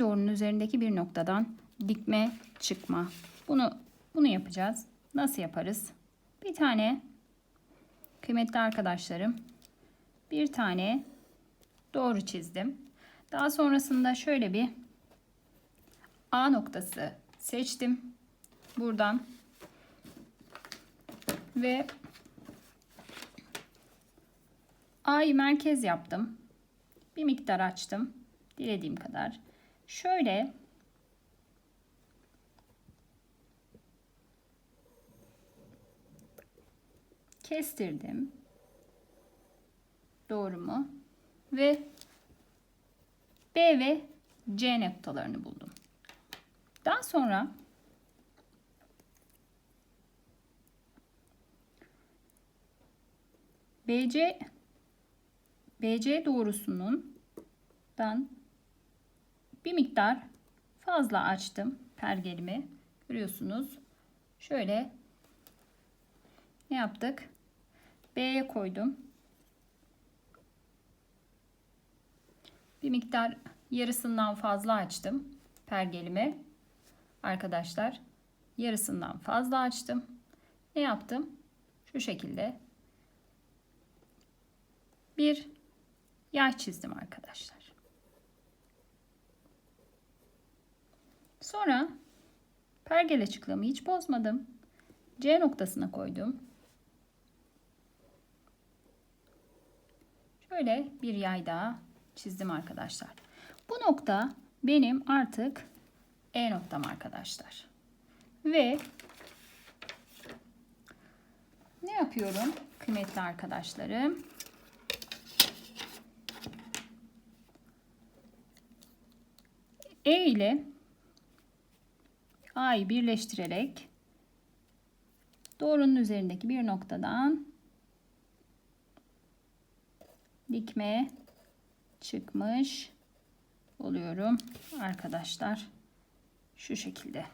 Doğrunun üzerindeki bir noktadan dikme çıkma. Bunu bunu yapacağız. Nasıl yaparız? Bir tane kıymetli arkadaşlarım bir tane doğru çizdim. Daha sonrasında şöyle bir A noktası seçtim. Buradan ve A'yı merkez yaptım. Bir miktar açtım. Dilediğim kadar. Şöyle kestirdim. Doğru mu? Ve B ve C noktalarını buldum. Daha sonra BC BC doğrusunun dan bir miktar fazla açtım pergelimi. Görüyorsunuz. Şöyle ne yaptık? B'ye koydum. Bir miktar yarısından fazla açtım pergelimi. Arkadaşlar yarısından fazla açtım. Ne yaptım? Şu şekilde bir yay çizdim arkadaşlar. Sonra pergel açıklığımı hiç bozmadım. C noktasına koydum. Şöyle bir yay daha çizdim arkadaşlar. Bu nokta benim artık E noktam arkadaşlar. Ve ne yapıyorum kıymetli arkadaşlarım? E ile A'yı birleştirerek doğrunun üzerindeki bir noktadan dikme çıkmış oluyorum arkadaşlar. Şu şekilde.